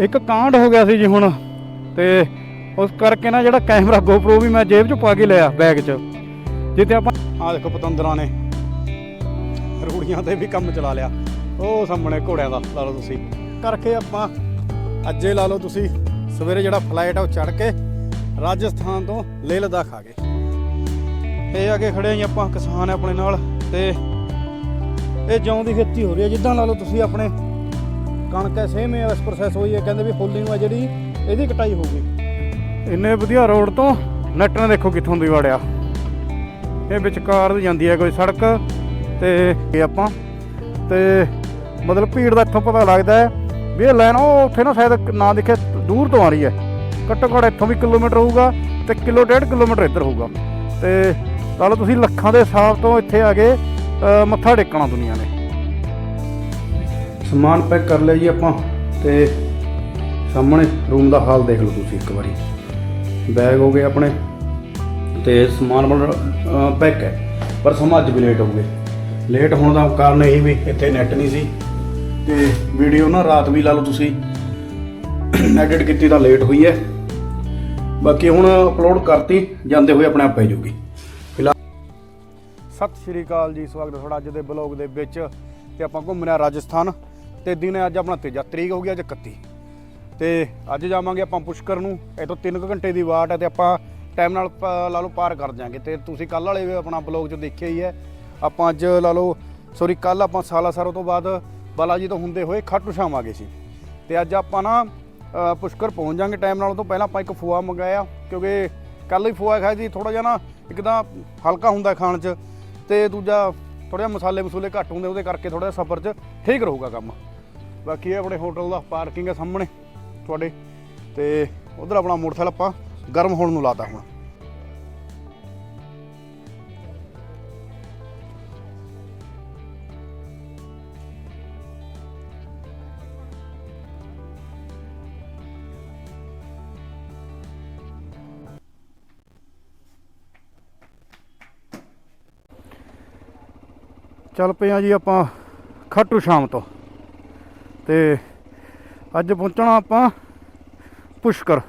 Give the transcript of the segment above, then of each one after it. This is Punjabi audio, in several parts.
ਇੱਕ ਕਾਂਡ ਹੋ ਗਿਆ ਸੀ ਜੀ ਹੁਣ ਤੇ ਉਸ ਕਰਕੇ ਨਾ ਜਿਹੜਾ ਕੈਮਰਾ GoPro ਵੀ ਮੈਂ ਜੇਬ 'ਚ ਪਾ ਕੇ ਲਿਆ ਬੈਗ 'ਚ। ਜਿੱਥੇ ਆਪਾਂ ਆਹ ਦੇਖੋ ਪਤੰਦਰਾਂ ਨੇ। ਰੂੜੀਆਂ ਤੇ ਵੀ ਕੰਮ ਚਲਾ ਲਿਆ। ਉਹ ਸਾਹਮਣੇ ਘੋੜਿਆਂ ਦਾ ਲਾ ਲਓ ਤੁਸੀਂ। ਕਰਕੇ ਆਪਾਂ ਅੱਜੇ ਲਾ ਲਓ ਤੁਸੀਂ। ਸਵੇਰੇ ਜਿਹੜਾ ਫਲਾਈਟ ਆ ਉਹ ਚੜ ਕੇ ਰਾਜਸਥਾਨ ਤੋਂ ਲੇਹ ਲਦਾਖ ਆ ਗਏ। ਇਹ ਆ ਕੇ ਖੜੇ ਆਂ ਆਪਾਂ ਕਿਸਾਨ ਆਪਣੇ ਨਾਲ। ਤੇ ਇਹ ਜੌਂ ਦੀ ਖੇਤੀ ਹੋ ਰਹੀ ਹੈ ਜਿੱਦਾਂ ਲਾ ਲਓ ਤੁਸੀਂ ਆਪਣੇ ਕਣਕ ਐ ਸੇਮ ਇਸ ਪ੍ਰੋਸੈਸ ਹੋਈ ਹੈ, ਕਹਿੰਦੇ ਵੀ ਹੋਲੀ ਨੂੰ ਆ ਜਿਹੜੀ, ਇਹਦੀ ਕਟਾਈ ਹੋਊਗੀ ਇੰਨੇ ਵਧੀਆ ਰੋਡ ਤੋਂ ਨੈਟ ਨੇ ਦੇਖੋ ਕਿੱਥੋਂ ਦੀ ਵੜਿਆ। ਇਹ ਵਿਚਕਾਰ ਦੀ ਜਾਂਦੀ ਹੈ ਕੋਈ ਸੜਕ ਤੇ ਇਹ ਆਪਾਂ, ਤੇ ਮਤਲਬ ਭੀੜ ਦਾ ਇੱਥੋਂ ਪਤਾ ਲੱਗਦਾ ਹੈ ਵੀ ਇਹ ਲਾਈਨ ਉਹ ਉੱਥੇ ਨਾ ਸ਼ਾਇਦ ਨਾ ਦਿਖੇ, ਦੂਰ ਤੋਂ ਆ ਰਹੀ ਹੈ। ਘੱਟੋ ਘੱਟ ਇੱਥੋਂ ਵੀ ਕਿਲੋਮੀਟਰ ਹੋਊਗਾ ਤੇ ਕਿਲੋ ਡੇਢ ਕਿਲੋਮੀਟਰ ਇੱਧਰ ਹੋਊਗਾ। ਤੇ ਲਾ ਤੁਸੀਂ ਲੱਖਾਂ ਦੇ ਹਿਸਾਬ ਤੋਂ ਇੱਥੇ ਆ ਗਏ ਮੱਥਾ ਟੇਕਣਾ ਦੁਨੀਆ ਨੇ। ਸਮਾਨ ਪੈਕ ਕਰ ਲਿਆ ਜੀ ਆਪਾਂ ਤੇ ਸਾਹਮਣੇ ਰੂਮ ਦਾ ਹਾਲ ਦੇਖ ਲਓ ਤੁਸੀਂ ਇੱਕ ਵਾਰੀ। ਬੈਗ ਹੋ ਗਏ ਆਪਣੇ ਤੇ ਸਮਾਨ ਬਣ ਪੈਕ ਹੈ। ਪਰ ਸਮਾਂ ਅੱਜ ਵੀ ਲੇਟ ਹੋ ਗਏ। ਲੇਟ ਹੋਣ ਦਾ ਕਾਰਨ ਇਹ ਵੀ ਇੱਥੇ ਨੈਟ ਨਹੀਂ ਸੀ। ਤੇ ਵੀਡੀਓ ਨਾ ਰਾਤ ਵੀ ਲਾ ਲਓ ਤੁਸੀਂ। ਐਡਿਟ ਕੀਤੀ ਤਾਂ ਲੇਟ ਹੋਈ ਹੈ। ਬਾਕੀ ਹੁਣ ਅਪਲੋਡ ਕਰਤੀ, ਜਾਂਦੇ ਹੋਏ ਆਪਣੇ ਆਪ ਪੈ ਜਾਊਗੀ ਫਿਲਹਾਲ ਸਤਿ ਸ਼੍ਰੀ ਅਕਾਲ ਜੀ, ਸਵਾਗਤ ਹੈ ਤੁਹਾਡਾ ਅੱਜ ਦੇ ਬਲੌਗ ਦੇ ਵਿੱਚ। ਤੇ ਆਪਾਂ ਘੁੰਮ ਰਹੇ ਹਾਂ ਰਾਜਸਥਾਨ। ਤੇ ਦਿਨ ਅੱਜ ਆਪਣਾ ਤੀਜਾ, ਤਰੀਕ ਹੋ ਗਈ ਅੱਜ 31 ਤੇ ਅੱਜ ਜਾਵਾਂਗੇ ਆਪਾਂ ਪੁਸ਼ਕਰ ਨੂੰ ਇਹ ਤੋਂ 3 ਘੰਟੇ ਦੀ ਵਾਟ ਹੈ ਤੇ ਆਪਾਂ ਟਾਈਮ ਨਾਲ ਪ- ਲਾ ਲਓ ਪਾਰ ਕਰ ਜਾਾਂਗੇ। ਤੇ ਤੁਸੀਂ ਕੱਲ ਵਾਲੇ ਆਪਣਾ ਬਲੌਗ 'ਚ ਦੇਖਿਆ ਹੀ ਹੈ। ਆਪਾਂ ਅੱਜ ਲਾ ਲਓ ਸੌਰੀ ਕੱਲ ਆਪਾਂ ਸਾਲਾਸਰ ਤੋਂ ਬਾਅਦ ਬਾਲਾਜੀ ਤੋਂ ਹੁੰਦੇ ਹੋਏ ਖਾਟੂ ਸ਼ਾਮ ਆ ਗਏ ਸੀ। ਤੇ ਅੱਜ ਆਪਾਂ ਨਾ ਪੁਸ਼ਕਰ ਪਹੁੰਚ ਜਾਾਂਗੇ ਟਾਈਮ ਨਾਲ। ਤੋਂ ਪਹਿਲਾਂ ਆਪਾਂ ਇੱਕ ਫੋਆ ਮੰਗਾਇਆ, ਕਿਉਂਕਿ ਕੱਲ ਹੀ ਫੋਆ ਖਾਇਆ ਸੀ ਥੋੜਾ ਜਿਹਾ ਨਾ ਇੱਕ ਤਾਂ ਹਲਕਾ ਹੁੰਦਾ ਖਾਣ 'ਚ। ਤੇ ਦੂਜਾ ਥੋੜਾ ਜਿਹਾ ਮਸਾਲੇ ਮਸੂਲੇ ਘੱਟ ਹੁੰਦੇ, ਉਹਦੇ ਕਰਕੇ ਥੋੜਾ ਜਿਹਾ ਸਫ਼ਰ 'ਚ ਠੀਕ ਰਹੂਗਾ ਕੰਮ। ਬਾਕੀ ਇਹ ਆਪਣੇ ਹੋਟਲ ਦਾ ਪਾਰਕਿੰਗ ਹੈ ਸਾਹਮਣੇ ਤੁਹਾਡੇ, ਤੇ ਉਧਰ ਆਪਣਾ ਮੋਟਰਸਾਈਕਲ ਆਪਾਂ ਗਰਮ ਹੋਣ ਨੂੰ ਲਾਤਾ ਹੁਣ। ਚੱਲ ਪਏ ਆ ਜੀ ਆਪਾਂ ਖੱਟੂ ਸ਼ਾਮ ਤੋਂ। ਤੇ ਅੱਜ ਪਹੁੰਚਣਾ ਆਪਾਂ ਪੁਸ਼ਕਰ।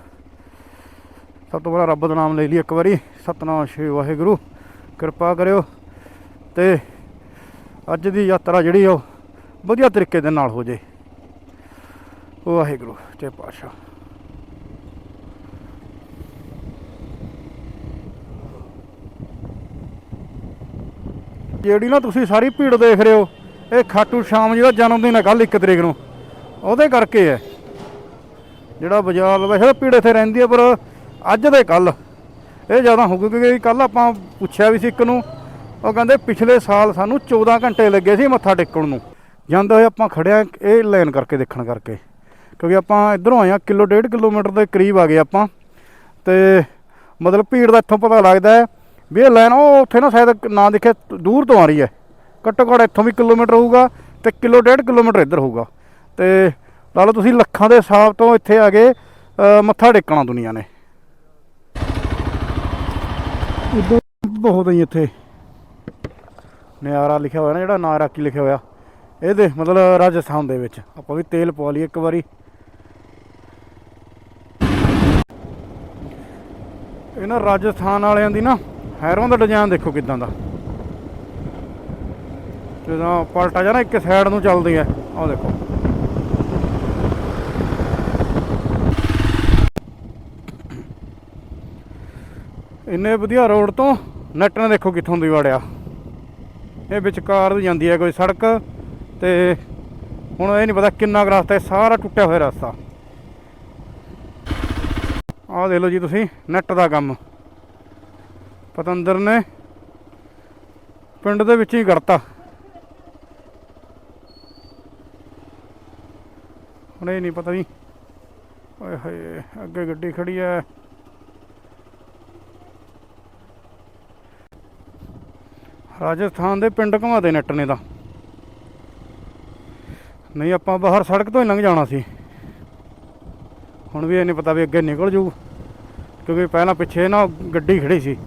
ਸਭ ਤੋਂ ਪਹਿਲਾਂ ਰੱਬ ਦਾ ਨਾਮ ਲੈ ਲਈ ਇੱਕ ਵਾਰੀ। ਸਤਨਾਮ ਸ਼੍ਰੀ ਵਾਹਿਗੁਰੂ। ਕਿਰਪਾ ਕਰਿਓ। ਤੇ ਅੱਜ ਦੀ ਯਾਤਰਾ ਜਿਹੜੀ ਉਹ ਵਧੀਆ ਤਰੀਕੇ ਦੇ ਨਾਲ ਹੋ ਜੇ। ਵਾਹਿਗੁਰੂ ਤੇ ਪਾਸ਼ਾ ਜਿਹੜੀ ਨਾ ਤੁਸੀਂ ਸਾਰੀ ਭੀੜ ਦੇਖ ਰਹੇ ਹੋ ਇਹ ਖਾਟੂ ਸ਼ਾਮ ਜੀ ਦਾ ਜਨਮ ਦਿਨ ਹੈ ਕੱਲ 1 ਤਰੀਕ ਨੂੰ, ਉਹਦੇ ਕਰਕੇ ਹੈ। ਜਿਹੜਾ ਬਾਜ਼ਾਰ ਵੈਸੇ ਤਾਂ ਭੀੜ ਇੱਥੇ ਰਹਿੰਦੀ ਹੈ, ਪਰ ਅੱਜ ਦੇ ਕੱਲ ਇਹ ਜ਼ਿਆਦਾ ਹੋ ਗਈ ਕਿਉਂਕਿ ਕੱਲ ਆਪਾਂ ਪੁੱਛਿਆ ਵੀ ਸੀ ਇੱਕ ਨੂੰ, ਉਹ ਕਹਿੰਦੇ ਪਿਛਲੇ ਸਾਲ ਸਾਨੂੰ 14 ਘੰਟੇ ਲੱਗੇ ਸੀ ਮੱਥਾ ਟੇਕਣ ਨੂੰ। ਜਾਂਦੇ ਹੋਏ ਆਪਾਂ ਖੜਿਆ ਇਹ ਲਾਈਨ ਕਰਕੇ ਦੇਖਣ ਕਰਕੇ, ਕਿਉਂਕਿ ਆਪਾਂ ਇਧਰੋਂ ਆਏ ਆ ਕਿਲੋ ਡੇਢ ਕਿਲੋਮੀਟਰ ਦੇ ਕਰੀਬ ਆ ਗਏ ਆਪਾਂ। ਤੇ ਮਤਲਬ ਭੀੜ ਦਾ ਇੱਥੋਂ ਪਤਾ ਲੱਗਦਾ ਹੈ ਵੀ ਇਹ ਲਾਈਨ ਉਹ ਉੱਥੇ ਨਾ ਸ਼ਾਇਦ ਨਾ ਦਿਖੇ, ਦੂਰ ਤੋਂ ਆ ਰਹੀ ਹੈ। ਘੱਟੋ ਘੱਟ ਇੱਥੋਂ ਵੀ ਕਿਲੋਮੀਟਰ ਹੋਊਗਾ ਤੇ ਕਿਲੋ ਡੇਢ ਕਿਲੋਮੀਟਰ ਇੱਧਰ ਹੋਊਗਾ। ਤੇ ਲਾ ਲਓ ਤੁਸੀਂ ਲੱਖਾਂ ਦੇ ਹਿਸਾਬ ਤੋਂ ਇੱਥੇ ਆ ਗਏ ਮੱਥਾ ਟੇਕਣਾ ਦੁਨੀਆ ਨੇ। ਉਦੋਂ ਬਹੁਤ ਹੀ ਇੱਥੇ ਨਿਆਰਾ ਲਿਖਿਆ ਹੋਇਆ ਨਾ ਜਿਹੜਾ ਨਾਰਾਕੀ ਲਿਖਿਆ ਹੋਇਆ। ਇਹਦੇ ਮਤਲਬ ਰਾਜਸਥਾਨ ਦੇ ਵਿੱਚ। ਆਪਾਂ ਵੀ ਤੇਲ ਪਵਾ ਲਈਏ ਇੱਕ ਵਾਰੀ। ਇਹਨਾਂ ਰਾਜਸਥਾਨ ਵਾਲਿਆਂ ਦੀ ਨਾ, ਹੈਰੋਂ ਦਾ ਡਿਜ਼ਾਈਨ ਦੇਖੋ ਕਿਦਾਂ ਦਾ। ਜਦੋਂ ਪਲਟਾ ਜਾਂ ਨਾ ਇੱਕ ਸਾਈਡ ਨੂੰ ਚੱਲਦੀ ਹੈ ਆਹ ਦੇਖੋ। ਇੰਨੇ ਵਧੀਆ ਰੋਡ ਤੋਂ ਨੈਟ ਨੇ ਦੇਖੋ ਕਿੱਥੋਂ ਦੀ ਵੜਿਆ। ਇਹ ਵਿਚਕਾਰ ਦੀ ਜਾਂਦੀ ਹੈ ਕੋਈ ਸੜਕ ਤੇ ਹੁਣ ਇਹ ਨਹੀਂ ਪਤਾ ਕਿੰਨਾ ਕੁ ਰਸਤਾ ਹੈ ਸਾਰਾ ਟੁੱਟਿਆ ਹੋਇਆ ਰਸਤਾ। ਆਹ ਦੇਖ ਲਓ ਜੀ ਤੁਸੀਂ, ਨੈਟ ਦਾ ਕੰਮ। ਪਤੰਦਰ ਨੇ ਪਿੰਡ ਦੇ ਵਿੱਚ ਹੀ ਕਰਤਾ। ਹੁਣ ਇਹ ਨਹੀਂ ਪਤਾ ਨਹੀਂ ਓਏ ਹੋਏ, ਅੱਗੇ ਗੱਡੀ ਖੜੀ ਹੈ ਰਾਜਸਥਾਨ ਦੇ ਪਿੰਡ ਘੁਮਾਦੇ ਨੈਟ ਨੇ ਤਾਂ। ਨਹੀਂ, ਆਪਾਂ ਬਾਹਰ ਸੜਕ ਤੋਂ ਹੀ ਲੰਘ ਜਾਣਾ ਸੀ। ਹੁਣ ਵੀ ਇਹ ਨਹੀਂ ਪਤਾ ਵੀ ਅੱਗੇ ਨਿਕਲ ਜੂ, ਕਿਉਂਕਿ ਪਹਿਲਾਂ ਪਿੱਛੇ ਨਾ ਗੱਡੀ ਖੜੀ ਸੀ।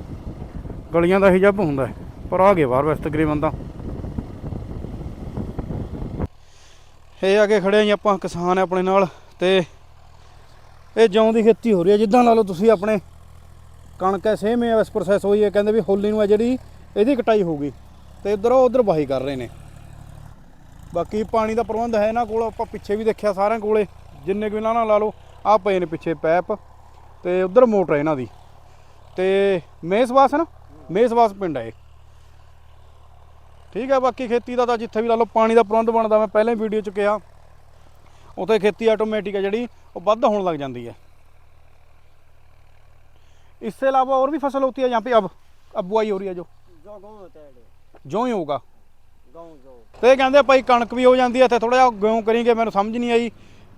ਗਲੀਆਂ ਦਾ ਹੀ ਜੱਬ ਹੁੰਦਾ ਪਰ ਆ ਗਏ ਬਾਹਰ ਵੈਸੇ ਤਕਰੀਬਨ ਤਾਂ। ਇਹ ਅੱਗੇ ਖੜੇ ਆਂ ਜੀ ਆਪਾਂ, ਕਿਸਾਨ ਆਪਣੇ ਨਾਲ ਤੇ ਇਹ ਜੌਂ ਦੀ ਖੇਤੀ ਹੋ ਰਹੀ ਹੈ ਜਿੱਦਾਂ ਲਾ ਲਓ ਤੁਸੀਂ ਆਪਣੇ ਕਣਕ ਹੈ ਸੇਮ ਹੈ ਇਸ ਪ੍ਰੋਸੈਸ ਹੋਈ ਹੈ ਕਹਿੰਦੇ ਵੀ ਹੋਲੀ ਨੂੰ ਹੈ ਜਿਹੜੀ, ਇਹਦੀ ਕਟਾਈ ਹੋਊਗੀ। ਤੇ ਇਧਰ ਉਹ ਉਧਰ ਵਾਹੀ ਕਰ ਰਹੇ ਨੇ। ਬਾਕੀ ਪਾਣੀ ਦਾ ਪ੍ਰਬੰਧ ਹੈ ਇਹਨਾਂ ਕੋਲ, ਆਪਾਂ ਪਿੱਛੇ ਵੀ ਦੇਖਿਆ ਸਾਰਿਆਂ ਕੋਲੇ। ਜਿੰਨੇ ਕੁ ਇਹਨਾਂ ਨਾਲ ਲਾ ਲਓ, ਆ ਪਏ ਨੇ ਪਿੱਛੇ ਪੈਪ। ਤੇ ਉਧਰ ਮੋਟਰ ਹੈ ਇਹਨਾਂ ਦੀ। ਤੇ ਮੇਸਵਾਸ ਹੈ ਨਾ? ਮੇਸਵਾਸ ਪਿੰਡ ਹੈ ਇਹ। ਠੀਕ ਹੈ ਬਾਕੀ ਖੇਤੀ ਦਾ ਤਾਂ ਜਿੱਥੇ ਵੀ ਲਾ ਲਓ ਪਾਣੀ ਦਾ ਪ੍ਰਬੰਧ ਬਣਦਾ ਮੈਂ ਪਹਿਲਾਂ ਵੀਡੀਓ 'ਚ ਕਿਹਾ। ਉੱਥੇ ਖੇਤੀ ਆਟੋਮੈਟਿਕ ਹੈ ਜਿਹੜੀ ਉਹ ਵੱਧ ਹੋਣ ਲੱਗ ਜਾਂਦੀ ਹੈ। ਇਸ ਤੋਂ ਇਲਾਵਾ ਹੋਰ ਵੀ ਫਸਲ ਹੋਤੀ ਹੈ ਜਾਂ ਪੇ ਅਬ ਅਬੂਆਈ ਹੋ ਰਹੀ ਹੈ ਜੋ? ਜੋ ਹੀ ਹੋਊਗਾ। ਤੇ ਕਹਿੰਦੇ ਭਾਈ ਕਣਕ ਵੀ ਹੋ ਜਾਂਦੀ ਹੈ ਇੱਥੇ ਥੋੜਾ ਜਿਹਾ ਗਉਂ ਕਰੀਂਗੇ ਮੈਨੂੰ ਸਮਝ ਨਹੀਂ ਆਈ।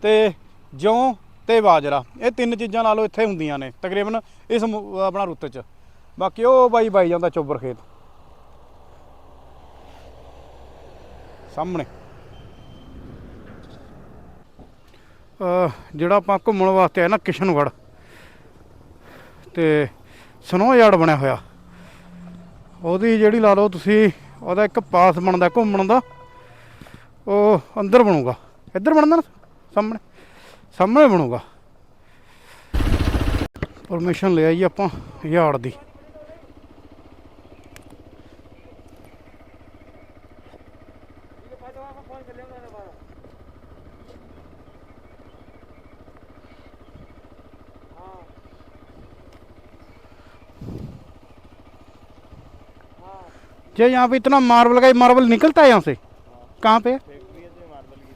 ਤੇ ਜੌਂ ਤੇ ਬਾਜਰਾ ਇਹ ਤਿੰਨ ਚੀਜ਼ਾਂ ਲਾ ਲਓ ਇੱਥੇ ਹੁੰਦੀਆਂ ਨੇ ਤਕਰੀਬਨ ਇਸ ਆਪਣਾ ਰੁੱਤ 'ਚ। ਬਾਕੀ ਉਹ ਬਾਈ ਬਾਈ ਜਾਂਦਾ ਚੋਬਰ ਖੇਤ। ਸਾਹਮਣੇ। ਜਿਹੜਾ ਆਪਾਂ ਘੁੰਮਣ ਵਾਸਤੇ ਆਏ ਨਾ ਕਿਸ਼ਨਗੜ੍ਹ, ਤੇ ਸਨੋ ਯਾਰਡ ਬਣਿਆ ਹੋਇਆ। ਉਹਦੀ ਜਿਹੜੀ ਲਾ ਲਓ ਤੁਸੀਂ, ਉਹਦਾ ਇੱਕ ਪਾਸ ਬਣਦਾ, ਘੁੰਮਣ ਦਾ। ਉਹ ਅੰਦਰ ਬਣੂਗਾ। ਇੱਧਰ ਬਣਦਾ ਨਾ, ਸਾਹਮਣੇ। ਸਾਹਮਣੇ ਬਣੂਗਾ। ਪਰਮਿਸ਼ਨ ਲੈ ਆਈ ਆਪਾਂ ਯਾਰਡ ਦੀ। जे यहाँ पे इतना मार्बल का ये मार्बल निकलता है यहाँ से कहाँ पे है? फैक्ट्री है तो मार्बल की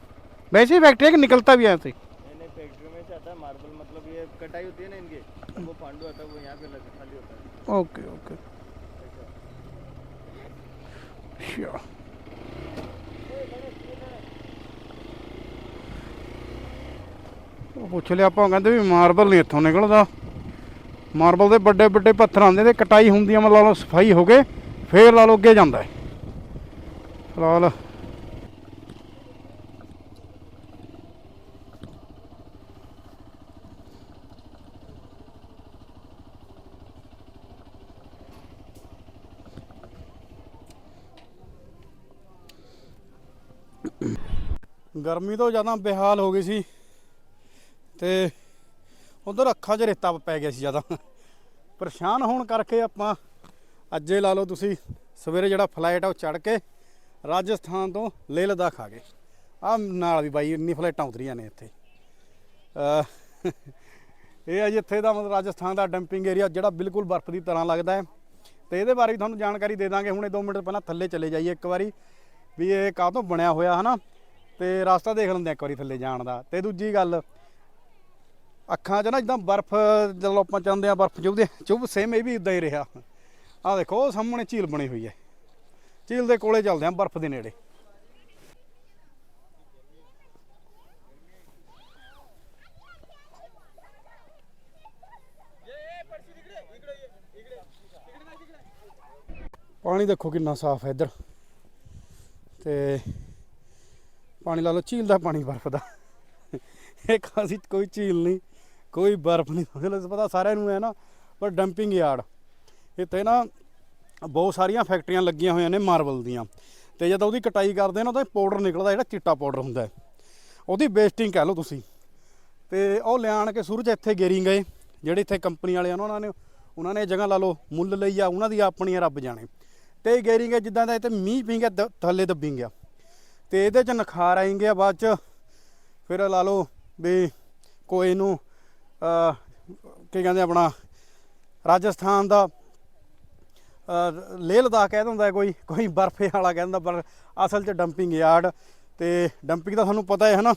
वैसे ही फैक्ट्री है कि निकलता भी है यहाँ से नहीं नहीं फैक्ट्री में से आता है मार्बल मतलब ये कटाई होती है ना इनके वो पांडु आता है वो यहाँ पे लग खाली होता है ओके ओके अच्छा ਉਹ ਪੁੱਛ ਲਿਆ ਆਪਾਂ ਕਹਿੰਦੇ ਵੀ ਮਾਰਬਲ ਨਹੀਂ ਇੱਥੋਂ ਨਿਕਲਦਾ ਮਾਰਬਲ ਦੇ ਵੱਡੇ ਵੱਡੇ ਪੱਥਰ ਆਉਂਦੇ ਨੇ ਕਟਾਈ ਹੁੰਦੀ ਆ ਮਤਲਬ ਲਾ ਲਓ ਸਫਾਈ ਹੋ ਗਏ ਫੇਰ ਲਾ ਲਓ ਅੱਗੇ ਜਾਂਦਾ ਹੈ। ਫਿਲਹਾਲ। ਗਰਮੀ ਤੋਂ ਜ਼ਿਆਦਾ ਬੇਹਾਲ ਹੋ ਗਈ ਸੀ ਤੇ ਉਧਰ ਅੱਖਾਂ 'ਚ ਰੇਤਾ ਪੈ ਗਿਆ ਸੀ ਜ਼ਿਆਦਾ। ਪਰੇਸ਼ਾਨ ਹੋਣ ਕਰਕੇ ਆਪਾਂ ਅੱਜੇ ਲਾ ਲਓ ਤੁਸੀਂ, ਸਵੇਰੇ ਜਿਹੜਾ ਫਲਾਈਟ ਆ ਉਹ ਚੜ ਕੇ ਰਾਜਸਥਾਨ ਤੋਂ ਲੇਹ ਲਦਾਖ ਆ ਗਏ। ਆ ਨਾਲ ਵੀ ਬਾਈ, ਇੰਨੀ ਫਲਾਈਟਾਂ ਉਤਰੀਆਂ ਨੇ ਇੱਥੇ। ਇਹ ਆ ਜੀ ਇੱਥੇ ਦਾ ਮਤਲਬ ਰਾਜਸਥਾਨ ਦਾ ਡੰਪਿੰਗ ਏਰੀਆ ਜਿਹੜਾ ਬਿਲਕੁਲ ਬਰਫ਼ ਦੀ ਤਰ੍ਹਾਂ ਲੱਗਦਾ ਹੈ। ਤੇ ਇਹਦੇ ਬਾਰੇ ਵੀ ਤੁਹਾਨੂੰ ਜਾਣਕਾਰੀ ਦੇ ਦਾਂਗੇ। ਹੁਣੇ 2 ਮਿੰਟ ਪਹਿਲਾਂ ਥੱਲੇ ਚਲੇ ਜਾਈਏ ਇੱਕ ਵਾਰੀ, ਵੀ ਇਹ ਕਾਹ ਤੋਂ ਬਣਿਆ ਹੋਇਆ, ਹਨਾ? ਤੇ ਰਸਤਾ ਦੇਖ ਲੈਂਦੇ ਇੱਕ ਵਾਰੀ ਥੱਲੇ ਜਾਣ ਦਾ। ਤੇ ਦੂਜੀ ਗੱਲ, ਅੱਖਾਂ 'ਚ ਨਾ ਜਿੱਦਾਂ ਬਰਫ਼, ਜਦੋਂ ਆਪਾਂ ਚਾਹੁੰਦੇ ਆ ਬਰਫ਼ ਚੁੱਭਦੇ ਚੁੱਭ ਸੇਮ ਇਹ ਵੀ ਇਦਾਂ ਹੀ ਰਿਹਾ। ਆਹ ਦੇਖੋ, ਉਹ ਸਾਹਮਣੇ ਝੀਲ ਬਣੀ ਹੋਈ ਹੈ। ਝੀਲ ਦੇ ਕੋਲੇ ਚੱਲਦੇ ਆ ਬਰਫ਼ ਦੇ ਨੇੜੇ। ਪਾਣੀ ਦੇਖੋ ਕਿੰਨਾ ਸਾਫ਼ ਹੈ ਇੱਧਰ। ਤੇ ਪਾਣੀ ਲਾ ਲਓ, ਝੀਲ ਦਾ ਪਾਣੀ ਬਰਫ਼ ਦਾ। ਇਹ ਖਾਸੀ ਕੋਈ ਝੀਲ ਨਹੀਂ, ਕੋਈ ਬਰਫ਼ ਨਹੀਂ। ਪਤਾ ਸਾਰਿਆਂ ਨੂੰ ਹੈ ਨਾ, ਪਰ ਡੰਪਿੰਗ ਯਾਰਡ। ਇੱਥੇ ਨਾ ਬਹੁਤ ਸਾਰੀਆਂ ਫੈਕਟਰੀਆਂ ਲੱਗੀਆਂ ਹੋਈਆਂ ਨੇ ਮਾਰਬਲ ਦੀਆਂ। ਤੇ ਜਦੋਂ ਉਹਦੀ ਕਟਾਈ ਕਰਦੇ ਨਾ ਉਹਦਾ ਪਾਊਡਰ ਨਿਕਲਦਾ ਜਿਹੜਾ ਚਿੱਟਾ ਪਾਊਡਰ ਹੁੰਦਾ ਉਹਦੀ ਵੇਸਟਿੰਗ ਕਹਿ ਲਓ ਤੁਸੀਂ। ਤੇ ਉਹ ਲਿਆਣ ਕੇ ਸੂਰਜ ਇੱਥੇ ਗੇਰੀ ਗਏ। ਜਿਹੜੇ ਇੱਥੇ ਕੰਪਨੀ ਵਾਲੇ ਆ ਨਾ, ਉਹਨਾਂ ਨੇ ਉਹਨਾਂ ਨੇ ਇਹ ਜਗ੍ਹਾ ਲਾ ਲਓ ਮੁੱਲ ਲਈ ਆ ਉਹਨਾਂ ਦੀ ਆਪਣੀ ਰੱਬ ਜਾਣੇ। ਤੇ ਗੇਰੀ ਗਏ ਜਿੱਦਾਂ ਦਾ ਇੱਥੇ ਮੀਂਹ ਪੀ ਗਿਆ ਦ- ਥੱਲੇ ਦੱਬੀ ਗਿਆ। ਤੇ ਇਹਦੇ ਚ ਨਖਾਰ ਆਏਂਗੇ ਆ ਬਾਅਦ ਚ। ਫਿਰ ਲਾ ਲਓ ਵੀ ਕੋਈ ਨੂੰ ਕੀ ਕਹਿੰਦੇ ਆਪਣਾ ਰਾਜਸਥਾਨ ਦਾ ਲੇਹ ਲਦਾਖ ਕਹਿ ਦਿੰਦਾ ਕੋਈ ਕੋਈ ਬਰਫੇ ਵਾਲਾ ਕਹਿੰਦਾ ਪਰ ਅਸਲ ਚ ਡੰਪਿੰਗ ਯਾਰਡ ਤੇ ਡੰਪਿੰਗ ਦਾ ਤੁਹਾਨੂੰ ਪਤਾ ਹੈ ਹਨਾ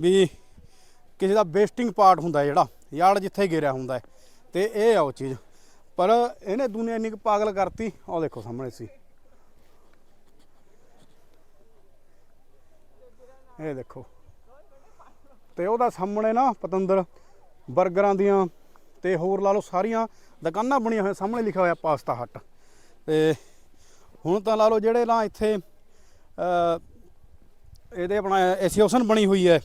ਵੀ ਕਿਸੇ ਦਾ ਵੇਸਟਿੰਗ ਪਾਰਟ ਹੁੰਦਾ ਜਿਹੜਾ ਯਾਰਡ ਜਿੱਥੇ ਗਿਰਿਆ ਹੁੰਦਾ ਹੈ, ਤੇ ਇਹ ਆ ਉਹ ਚੀਜ਼। ਪਰ ਇਹਨੇ ਦੁਨੀਆ ਇੰਨੀ ਕੁ ਪਾਗਲ ਕਰਤੀ ਉਹ ਦੇਖੋ ਸਾਹਮਣੇ ਸੀ। ਇਹ ਦੇਖੋ। ਤੇ ਉਹਦਾ ਸਾਹਮਣੇ ਨਾ ਪਤੰਦਰ 버ਗਰਾਂ ਦੀਆਂ ਤੇ ਹੋਰ ਲਾ ਲਓ ਸਾਰੀਆਂ ਦੁਕਾਨਾਂ ਬਣੀਆਂ ਹੋਈਆਂ, ਸਾਹਮਣੇ ਲਿਖਿਆ ਹੋਇਆ ਪਾਸਤਾ ਹੱਟ। ਤੇ ਹੁਣ ਤਾਂ ਲਾ ਲਓ ਜਿਹੜੇ ਨਾ ਇੱਥੇ ਇਹਦੇ ਆਪਣਾ ਐਸੋਸੀਏਸ਼ਨ ਬਣੀ ਹੋਈ ਹੈ,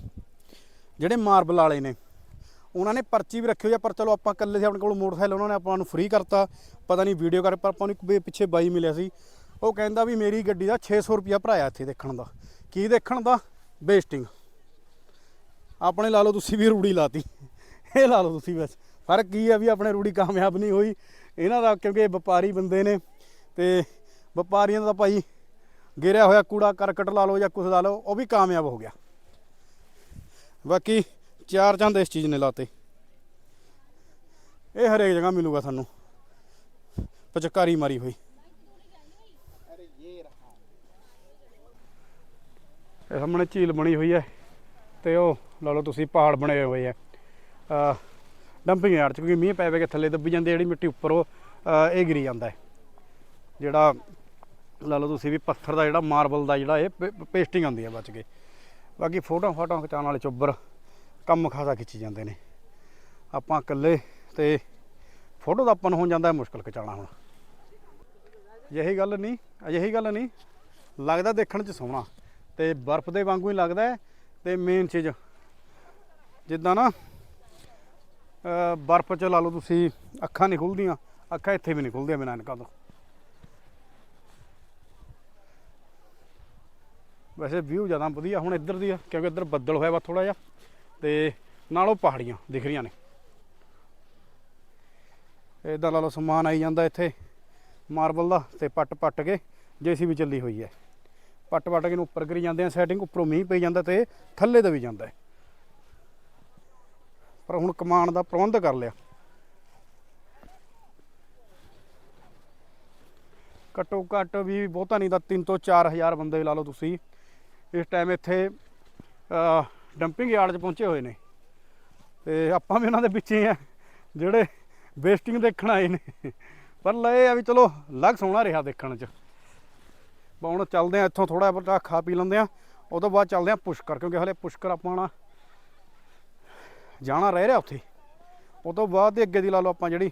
ਜਿਹੜੇ ਮਾਰਬਲ ਵਾਲੇ ਨੇ। ਉਹਨਾਂ ਨੇ ਪਰਚੀ ਵੀ ਰੱਖੀ ਹੋਈ ਆ ਪਰ ਚਲੋ ਆਪਾਂ ਇਕੱਲੇ ਸੀ, ਆਪਣੇ ਕੋਲ ਮੋਟਰਸਾਈਕਲ, ਉਹਨਾਂ ਨੇ ਆਪਾਂ ਨੂੰ ਫ੍ਰੀ ਕਰਤਾ। ਪਤਾ ਨਹੀਂ ਵੀਡੀਓ ਕਰ, ਪਰ ਆਪਾਂ ਨੂੰ ਇੱਕ ਪਿੱਛੇ ਬਾਈ ਮਿਲਿਆ ਸੀ। ਉਹ ਕਹਿੰਦਾ ਵੀ ਮੇਰੀ ਗੱਡੀ ਦਾ 600 ਰੁਪਿਆ ਭਰਾਇਆ ਇੱਥੇ ਦੇਖਣ ਦਾ। ਕੀ ਦੇਖਣ ਦਾ? ਵੇਸਟਿੰਗ ਆਪਣੇ ਲਾ ਲਓ ਤੁਸੀਂ ਵੀ ਰੂੜੀ ਲਾਤੀ। ਇਹ ਲਾ ਲਓ ਤੁਸੀਂ ਬਸ। ਫ਼ਰਕ ਕੀ ਆ ਵੀ ਆਪਣੇ ਰੂੜੀ ਕਾਮਯਾਬ ਨਹੀਂ ਹੋਈ। ਇਹਨਾਂ ਦਾ ਕਿਉਂਕਿ ਵਪਾਰੀ ਬੰਦੇ ਨੇ। ਤੇ ਵਪਾਰੀਆਂ ਦਾ ਭਾਈ ਗਿਰਿਆ ਹੋਇਆ ਕੂੜਾ ਕਰਕਟ ਲਾ ਲਓ ਜਾਂ ਕੁਝ ਲਾ ਲਓ ਉਹ ਵੀ ਕਾਮਯਾਬ ਹੋ ਗਿਆ। ਬਾਕੀ ਚਾਰ ਚੰਦ ਇਸ ਚੀਜ਼ ਨੇ ਲਾਤੇ। ਇਹ ਹਰੇਕ ਜਗ੍ਹਾ ਮਿਲੂਗਾ ਤੁਹਾਨੂੰ ਪਚਕਾਰੀ ਮਾਰੀ ਹੋਈ। ਇਹ ਸਾਹਮਣੇ ਝੀਲ ਬਣੀ ਹੋਈ ਹੈ ਤੇ ਉਹ ਲਾ ਲਓ ਤੁਸੀਂ ਪਹਾੜ ਬਣੇ ਹੋਏ ਆ ਡੰਪਿੰਗ ਯਾਰਡ ਚ ਕਿਉਂਕਿ ਮੀਂਹ ਪੈ ਪੈ ਕੇ ਥੱਲੇ ਦੱਬੀ ਜਾਂਦੀ ਹੈ, ਜਿਹੜੀ ਮਿੱਟੀ ਉੱਪਰ ਉਹ ਇਹ ਗਿਰੀ ਜਾਂਦਾ ਹੈ। ਜਿਹੜਾ ਲਾ ਲਓ ਤੁਸੀਂ ਵੀ ਪੱਥਰ ਦਾ ਜਿਹੜਾ ਮਾਰਬਲ ਦਾ ਜਿਹੜਾ ਇਹ ਪੇਸਟਿੰਗ ਆਉਂਦੀ ਹੈ ਬਚ ਕੇ। ਬਾਕੀ ਫੋਟੋਆਂ ਫਾਟੋਆਂ ਖਿਚਾਉਣ ਵਾਲੇ ਚੁੱਬਰ ਕੰਮ ਖਾਸਾ ਖਿੱਚੀ ਜਾਂਦੇ ਨੇ। ਆਪਾਂ ਇਕੱਲੇ ਤੇ ਫੋਟੋ ਦਾ ਆਪਾਂ ਨੂੰ ਹੋ ਜਾਂਦਾ ਹੈ ਮੁਸ਼ਕਲ ਖਿਚਾਉਣਾ ਹੁਣ। ਅਜਿਹੀ ਗੱਲ ਨਹੀਂ, ਅਜਿਹੀ ਗੱਲ ਨਹੀਂ। ਲੱਗਦਾ ਦੇਖਣ 'ਚ ਸੋਹਣਾ। ਤੇ ਬਰਫ਼ ਦੇ ਵਾਂਗੂ ਹੀ ਲੱਗਦਾ ਹੈ ਤੇ ਮੇਨ ਚੀਜ਼ ਜਿੱਦਾਂ ਨਾ ਬਰਫ਼ 'ਚ ਲਾ ਲਓ ਤੁਸੀਂ ਅੱਖਾਂ ਨਹੀਂ ਖੁੱਲਦੀਆਂ, ਅੱਖਾਂ ਇੱਥੇ ਵੀ ਨਹੀਂ ਖੁੱਲਦੀਆਂ ਬਿਨਾਂ ਐਨਕਾਂ ਤੋਂ। ਵੈਸੇ ਵਿਊ ਜ਼ਿਆਦਾ ਵਧੀਆ, ਹੁਣ ਇੱਧਰ ਦੀ ਆ, ਕਿਉਂਕਿ ਇੱਧਰ ਬੱਦਲ ਹੋਇਆ ਵਾ ਥੋੜਾ ਜਿਹਾ, ਤੇ ਨਾਲ ਉਹ ਪਹਾੜੀਆਂ ਦਿਖ ਰਹੀਆਂ ਨੇ। ਇਦਾਂ ਲਾ ਲਓ ਸਮਾਨ ਆਈ ਜਾਂਦਾ ਇੱਥੇ ਮਾਰਬਲ ਦਾ, ਤੇ ਪੱਟ ਪੱਟ ਕੇ ਜੇਸੀਬੀ ਚੱਲੀ ਹੋਈ ਹੈ। ਪੱਟ ਪੱਟ ਕੇ ਨੂੰ ਉੱਪਰ ਕਰੀ ਜਾਂਦੇ ਆ ਸੈਟਿੰਗ ਉੱਪਰੋਂ ਮੀਂਹ ਪਈ ਜਾਂਦਾ ਤੇ ਥੱਲੇ ਦਾ ਵੀ ਜਾਂਦਾ ਪਰ ਹੁਣ ਕਮਾਨ ਦਾ ਪ੍ਰਬੰਧ ਕਰ ਲਿਆ। ਘੱਟੋ ਘੱਟ ਵੀ ਬਹੁਤਾ ਨਹੀਂ ਤਾਂ 3 ਤੋਂ 4000 ਬੰਦੇ ਲਾ ਲਓ ਤੁਸੀਂ। ਇਸ ਟਾਈਮ ਇੱਥੇ ਡੰਪਿੰਗ ਯਾਰਡ 'ਚ ਪਹੁੰਚੇ ਹੋਏ ਨੇ। ਤੇ ਆਪਾਂ ਵੀ ਉਹਨਾਂ ਦੇ ਪਿੱਛੇ ਆ, ਜਿਹੜੇ ਵੇਸਟਿੰਗ ਦੇਖਣ ਆਏ ਨੇ। ਪਰ ਲਏ ਆ ਵੀ ਚਲੋ ਲੱਗ ਸੋਹਣਾ ਰਿਹਾ ਦੇਖਣ 'ਚ। ਬਾ ਹੁਣ ਚੱਲਦੇ ਆ ਇੱਥੋਂ ਥੋੜਾ ਬਹੁਤਾ ਖਾ ਪੀ ਲੈਂਦੇ ਆ। ਉਹ ਤੋਂ ਬਾਅਦ ਚੱਲਦੇ ਆ ਪੁਸ਼ਕਰ, ਕਿਉਂਕਿ ਹਲੇ ਪੁਸ਼ਕਰ ਆਪਾਂ ਨਾ ਜਾਣਾ ਰਹਿ ਰਿਹਾ ਉੱਥੇ। ਉਹ ਤੋਂ ਬਾਅਦ ਦੇ ਅੱਗੇ ਦੀ ਲਾ ਲਓ ਆਪਾਂ ਜਿਹੜੀ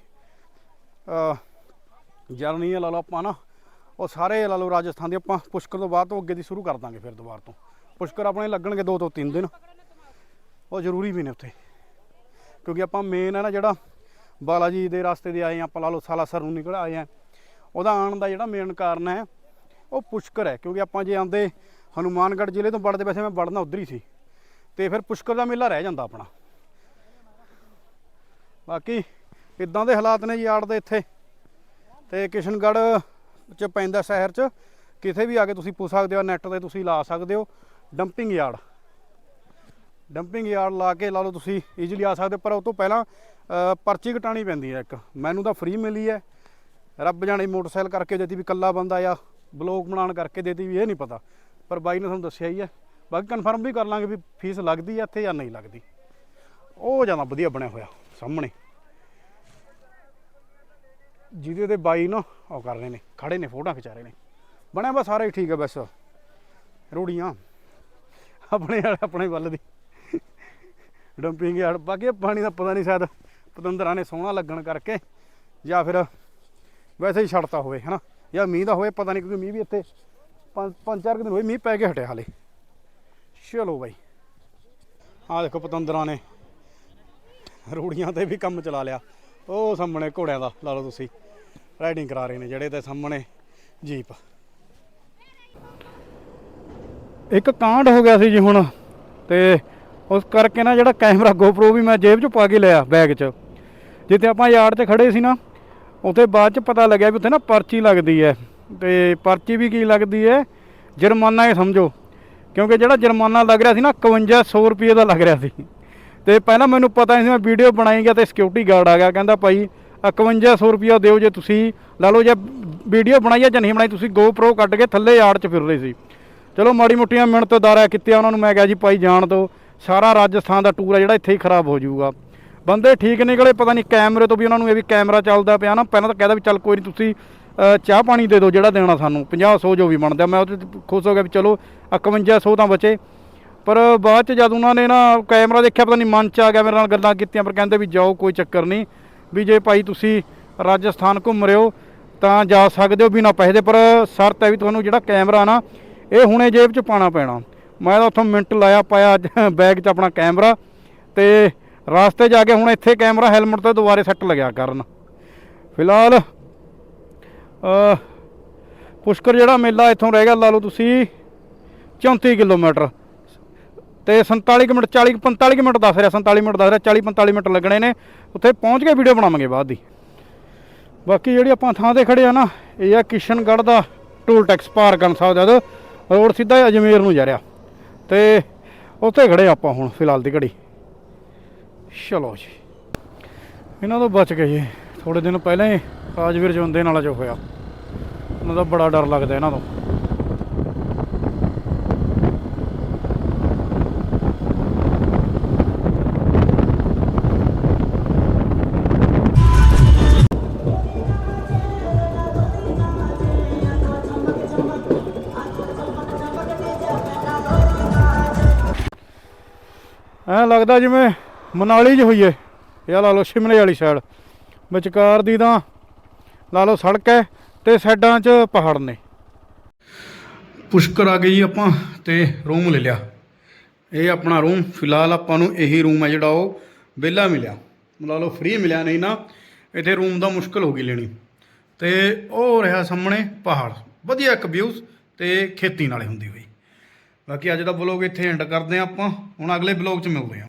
ਜਰਨੀ ਹੈ ਲਾ ਲਓ ਆਪਾਂ ਨਾ। ਉਹ ਸਾਰੇ ਲਾ ਲਓ ਰਾਜਸਥਾਨ ਦੇ, ਆਪਾਂ ਪੁਸ਼ਕਰ ਤੋਂ ਬਾਅਦ ਤੋਂ ਅੱਗੇ ਦੀ ਸ਼ੁਰੂ ਕਰ ਦਾਂਗੇ ਫਿਰ ਦੁਬਾਰਾ ਤੋਂ। ਪੁਸ਼ਕਰ ਆਪਣੇ ਲੱਗਣਗੇ ਦੋ ਤੋਂ ਤਿੰਨ ਦਿਨ। ਉਹ ਜ਼ਰੂਰੀ ਵੀ ਨੇ ਉੱਥੇ। ਕਿਉਂਕਿ ਆਪਾਂ ਮੇਨ ਹੈ ਨਾ ਜਿਹੜਾ ਬਾਲਾ ਜੀ ਦੇ ਰਸਤੇ ਦੇ ਆਏ ਹਾਂ, ਆਪਾਂ ਲਾ ਲਓ ਸਾਲਾਸਰ ਨੂੰ ਨਿਕਲ ਆਏ ਆ ਉਹਦਾ ਆਉਣ ਦਾ ਜਿਹੜਾ ਮੇਨ ਕਾਰਨ ਹੈ, ਉਹ ਪੁਸ਼ਕਰ ਹੈ। ਕਿਉਂਕਿ ਆਪਾਂ ਜੇ ਆਂਦੇ ਹਨੂਮਾਨਗੜ੍ਹ ਜ਼ਿਲ੍ਹੇ ਤੋਂ ਵੜਦੇ, ਵੈਸੇ ਮੈਂ ਵੜਨਾ ਉਧਰ ਹੀ ਸੀ। ਤੇ ਫਿਰ ਪੁਸ਼ਕਰ ਦਾ ਮੇਲਾ ਰਹਿ ਜਾਂਦਾ ਆਪਣਾ। ਬਾਕੀ ਇਦਾਂ ਦੇ ਹਾਲਾਤ ਨੇ ਯਾਰਡ ਦੇ ਇੱਥੇ। ਤੇ ਕਿਸ਼ਨਗੜ੍ਹ ਚ ਪੈਂਦਾ ਸ਼ਹਿਰ ਚ ਕਿਤੇ ਵੀ ਆ ਕੇ ਤੁਸੀਂ ਪੁੱਛ ਸਕਦੇ ਹੋ ਨੈੱਟ ਤੇ ਤੁਸੀਂ ਲਾ ਸਕਦੇ ਹੋ ਡੰਪਿੰਗ ਯਾਰਡ ਡੰਪਿੰਗ ਯਾਰਡ ਲਾ ਕੇ ਲਾ ਲਓ ਤੁਸੀਂ ਈਜ਼ੀਲੀ ਆ ਸਕਦੇ ਹੋ, ਪਰ ਉਹ ਤੋਂ ਪਹਿਲਾਂ ਪਰਚੀ ਕਟਾਣੀ ਪੈਂਦੀ ਹੈ ਇੱਕ। ਮੈਨੂੰ ਤਾਂ ਫ੍ਰੀ ਮਿਲੀ ਹੈ। ਰੱਬ ਜਾਣੇ ਮੋਟਰਸਾਈਕਲ ਕਰਕੇ ਦੇਤੀ ਵੀ ਕੱਲਾ ਬੰਦਾ ਆ ਬਲੌਗ ਬਣਾਉਣ ਕਰਕੇ ਦੇਤੀ ਵੀ ਇਹ ਨਹੀਂ ਪਤਾ ਪਰ ਬਾਈ ਨੇ ਤੁਹਾਨੂੰ ਦੱਸਿਆ ਹੀ ਹੈ। ਬਾਕੀ ਕਨਫਰਮ ਵੀ ਕਰ ਲਾਂਗੇ ਵੀ ਫੀਸ ਲੱਗਦੀ ਹੈ ਇੱਥੇ ਜਾਂ ਨਹੀਂ ਲੱਗਦੀ। ਉਹ ਜ਼ਿਆਦਾ ਵਧੀਆ ਬਣਿਆ ਹੋਇਆ ਸਾਹਮਣੇ। ਜਿਹਦੇ ਤੇ ਬਾਈ ਨਾ, ਉਹ ਕਰ ਰਹੇ ਨੇ, ਖੜੇ ਨੇ ਫੋਟੋਆਂ ਖਿਚਾ ਰਹੇ ਨੇ। ਬਣਿਆ ਬਸ ਸਾਰਾ ਹੀ ਠੀਕ ਹੈ ਬਸ। ਰੂੜੀਆਂ। ਆਪਣੇ ਵਾਲੇ, ਆਪਣੇ ਵੱਲ ਦੀ। Dumping yard. ਬਾਕੀ ਪਾਣੀ ਦਾ ਪਤਾ ਨਹੀਂ ਸ਼ਾਇਦ ਪਤੰਦਰਾਂ ਨੇ ਸੋਹਣਾ ਲੱਗਣ ਕਰਕੇ, ਜਾਂ ਫਿਰ ਵੈਸੇ ਹੀ ਛੱਡਤਾ ਹੋਵੇ, ਹਨਾ? ਜਾਂ ਮੀਂਹ ਦਾ ਹੋਵੇ, ਪਤਾ ਨਹੀਂ, ਕਿਉਂਕਿ ਮੀਂਹ ਵੀ ਇੱਥੇ ਪੰਜ ਪੰਜ ਚਾਰ ਕੁ ਦਿਨ ਹੋਏ ਮੀਂਹ ਪੈ ਕੇ ਹਟਿਆ ਹਾਲੇ। ਚਲੋ ਬਾਈ। ਆਹ ਦੇਖੋ ਪਤੰਦਰਾਂ ਨੇ ਰੂੜੀਆਂ ਤੇ ਵੀ ਕੰਮ ਚਲਾ ਲਿਆ। ਉਹ ਸਾਹਮਣੇ ਘੋੜਿਆਂ ਦਾ, ਲਾ ਲਓ ਤੁਸੀਂ। ਰਾਈਡਿੰਗ ਕਰਾ ਰਹੇ ਨੇ ਜਿਹੜੇ ਤੇ ਸਾਹਮਣੇ ਜੀਪ ਇੱਕ ਕਾਂਡ ਹੋ ਗਿਆ ਸੀ ਜੀ ਹੁਣ, ਤੇ ਉਸ ਕਰਕੇ ਨਾ ਜਿਹੜਾ ਕੈਮਰਾ GoPro ਵੀ ਮੈਂ ਜੇਬ 'ਚ ਪਾ ਕੇ ਲਿਆ ਬੈਗ 'ਚ। ਜਿੱਥੇ ਆਪਾਂ ਯਾਰਡ ਚ ਖੜੇ ਸੀ ਨਾ, ਉੱਥੇ ਬਾਅਦ 'ਚ ਪਤਾ ਲੱਗਿਆ ਵੀ ਉੱਥੇ ਨਾ ਪਰਚੀ ਲੱਗਦੀ ਹੈ। ਤੇ ਪਰਚੀ ਵੀ ਕੀ ਲੱਗਦੀ ਹੈ? ਜੁਰਮਾਨਾ ਹੀ ਸਮਝੋ। ਕਿਉਂਕਿ ਜਿਹੜਾ ਜੁਰਮਾਨਾ ਲੱਗ ਰਿਹਾ ਸੀ ਨਾ 5100 ਰੁਪਏ ਦਾ ਲੱਗ ਰਿਹਾ ਸੀ। ਤੇ ਪਹਿਲਾਂ ਮੈਨੂੰ ਪਤਾ ਨਹੀਂ ਸੀ, ਮੈਂ ਵੀਡੀਓ ਬਣਾਈ ਗਿਆ ਤੇ ਸਿਕਿਉਰਿਟੀ ਗਾਰਡ ਆ ਗਿਆ, ਕਹਿੰਦਾ ਭਾਈ 5100 ਰੁਪਿਆ ਦਿਓ ਜੇ ਤੁਸੀਂ, ਲਾ ਲਓ ਜੇ ਵੀਡੀਓ ਬਣਾਈ ਆ ਜਾਂ ਨਹੀਂ ਬਣਾਈ, ਤੁਸੀਂ GoPro ਕੱਢ ਕੇ ਥੱਲੇ ਯਾਰਡ 'ਚ ਫਿਰ ਰਹੇ ਸੀ। ਚਲੋ ਮਾੜੀ ਮੋਟੀਆਂ ਮਿਹਨਤਦਾਰਾ ਕੀਤੀਆਂ ਉਹਨਾਂ ਨੂੰ ਮੈਂ ਕਿਹਾ ਜੀ, ਭਾਈ ਜਾਣ ਦਿਓ, ਸਾਰਾ ਰਾਜਸਥਾਨ ਦਾ ਟੂਰ ਆ ਜਿਹੜਾ ਇੱਥੇ ਹੀ ਖਰਾਬ ਹੋ ਜਾਊਗਾ। ਬੰਦੇ ਠੀਕ ਨਿਕਲੇ, ਪਤਾ ਨਹੀਂ ਕੈਮਰੇ ਤੋਂ ਵੀ ਉਹਨਾਂ ਨੂੰ ਇਹ ਵੀ ਕੈਮਰਾ ਚੱਲਦਾ ਪਿਆ ਨਾ, ਪਹਿਲਾਂ ਤਾਂ ਕਹਿਦਾ ਵੀ ਚੱਲ ਕੋਈ ਨਹੀਂ, ਤੁਸੀਂ ਚਾਹ ਪਾਣੀ ਦੇ ਦਿਓ ਜਿਹੜਾ ਦੇਣਾ ਸਾਨੂੰ 50 100 ਜੋ ਵੀ ਬਣਦਾ, ਮੈਂ ਉਹਦੇ ਤੇ ਖੁਸ਼ ਹੋ ਗਿਆ ਵੀ ਚਲੋ 5100 ਤਾਂ ਬਚੇ। ਪਰ ਬਾਅਦ ਚ ਜਦ ਉਹਨਾਂ ਨੇ ਨਾ ਕੈਮਰਾ ਦੇਖਿਆ, ਪਤਾ ਨਹੀਂ ਮਨ ਚ ਆ ਗਿਆ ਮੇਰੇ ਨਾਲ ਗੱਲਾਂ ਕੀਤੀਆਂ, ਪਰ ਕਹਿੰਦੇ ਵੀ ਜਾਓ, ਕੋਈ ਚੱਕਰ ਨਹੀਂ ਵੀ ਜੇ ਭਾਈ ਤੁਸੀਂ ਰਾਜਸਥਾਨ ਘੁੰਮ ਰਹੇ ਹੋ, ਤਾਂ ਜਾ ਸਕਦੇ ਹੋ ਬਿਨਾਂ ਪੈਸੇ ਦੇ। ਪਰ ਸ਼ਰਤ ਹੈ ਵੀ ਤੁਹਾਨੂੰ ਜਿਹੜਾ ਕੈਮਰਾ ਨਾ, ਇਹ ਹੁਣੇ ਜੇਬ 'ਚ ਪਾਣਾ ਪੈਣਾ। ਮੈਂ ਤਾਂ ਉੱਥੋਂ ਮਿੰਟ ਲਾਇਆ, ਪਾਇਆ ਬੈਗ 'ਚ ਆਪਣਾ ਕੈਮਰਾ ਤੇ ਰਾਸਤੇ ਜਾ ਕੇ ਹੁਣ ਇੱਥੇ ਕੈਮਰਾ, ਹੈਲਮਟ ਤੇ ਦੁਬਾਰੇ ਸੈੱਟ ਲਗਿਆ ਕਰਨ। ਫਿਲਹਾਲ ਪੁਸ਼ਕਰ ਜਿਹੜਾ ਮੇਲਾ ਇੱਥੋਂ ਰਹਿ ਗਿਆ, ਲਾ ਲਓ ਤੁਸੀਂ 34 ਕਿਲੋਮੀਟਰ। ਤੇ 47 ਕੁ ਮਿੰਟ 40 45 ਕੁ ਮਿੰਟ ਦੱਸ ਰਿਹਾ 47 ਮਿੰਟ ਦੱਸ ਰਿਹਾ 40 45 ਮਿੰਟ ਲੱਗਣੇ ਨੇ। ਉੱਥੇ ਪਹੁੰਚ ਕੇ ਵੀਡੀਓ ਬਣਾਵਾਂਗੇ ਬਾਅਦ ਦੀ। ਬਾਕੀ ਜਿਹੜੀ ਆਪਾਂ ਥਾਂ ਤੇ ਖੜੇ ਆ ਨਾ, ਇਹ ਆ ਕਿਸ਼ਨਗੜ੍ਹ ਦਾ ਟੂਲ ਟੈਕਸ ਪਾਰ ਕਰਨ ਸਾਹਿਬ ਦਾ ਰੋਡ ਸਿੱਧਾ ਅਜਮੇਰ ਨੂੰ ਜਾ ਰਿਹਾ। ਤੇ ਉੱਥੇ ਖੜੇ ਆਪਾਂ ਹੁਣ, ਫਿਲਹਾਲ ਦੀ ਘੜੀ। ਚਲੋ ਜੀ। ਇਹਨਾਂ ਤੋਂ ਬਚ ਗਏ ਜੀ ਥੋੜੇ ਦਿਨ ਪਹਿਲਾਂ ਹੀ ਰਾਜਵੀਰ ਜੁੰਦੇ ਨਾਲ ਜੋ ਹੋਇਆ। ਉਹਨਾਂ ਦਾ ਬੜਾ ਡਰ ਲੱਗਦਾ ਇਹਨਾਂ ਤੋਂ। ਲੱਗਦਾ ਜਿਵੇਂ ਮਨਾਲੀ 'ਚ ਹੋਈਏ ਇਹ ਲਾ ਲਓ ਸ਼ਿਮਲੇ ਵਾਲੀ ਸਾਈਡ ਵਿਚਕਾਰ ਦੀ ਤਾਂ ਲਾ ਲਓ ਸੜਕ ਹੈ ਤੇ ਸਾਈਡਾਂ 'ਚ ਪਹਾੜ ਨੇ। ਪੁਸ਼ਕਰ ਆ ਗਈ ਜੀ ਆਪਾਂ ਤੇ ਰੂਮ ਲੈ ਲਿਆ। ਇਹ ਆਪਣਾ ਰੂਮ, ਫਿਲਹਾਲ ਆਪਾਂ ਨੂੰ ਇਹੀ ਰੂਮ ਹੈ ਜਿਹੜਾ ਉਹ ਵਿਹਲਾ ਮਿਲਿਆ। ਲਾ ਲਓ ਫ੍ਰੀ ਮਿਲਿਆ ਨਹੀਂ ਨਾ, ਇੱਥੇ ਰੂਮ ਦਾ ਮੁਸ਼ਕਲ ਹੋ ਗਈ ਲੈਣੀ। ਤੇ ਉਹ ਰਿਹਾ ਸਾਹਮਣੇ ਪਹਾੜ। ਵਧੀਆ ਇੱਕ ਵਿਊਜ਼ ਤੇ ਖੇਤੀ ਨਾਲੇ ਹੁੰਦੀ ਹੋਈ। ਬਾਕੀ ਅੱਜ ਦਾ ਬਲੌਗ ਇੱਥੇ ਐਂਡ ਕਰਦੇ ਹਾਂ ਆਪਾਂ। ਹੁਣ ਅਗਲੇ ਬਲੌਗ 'ਚ ਮਿਲਦੇ ਹਾਂ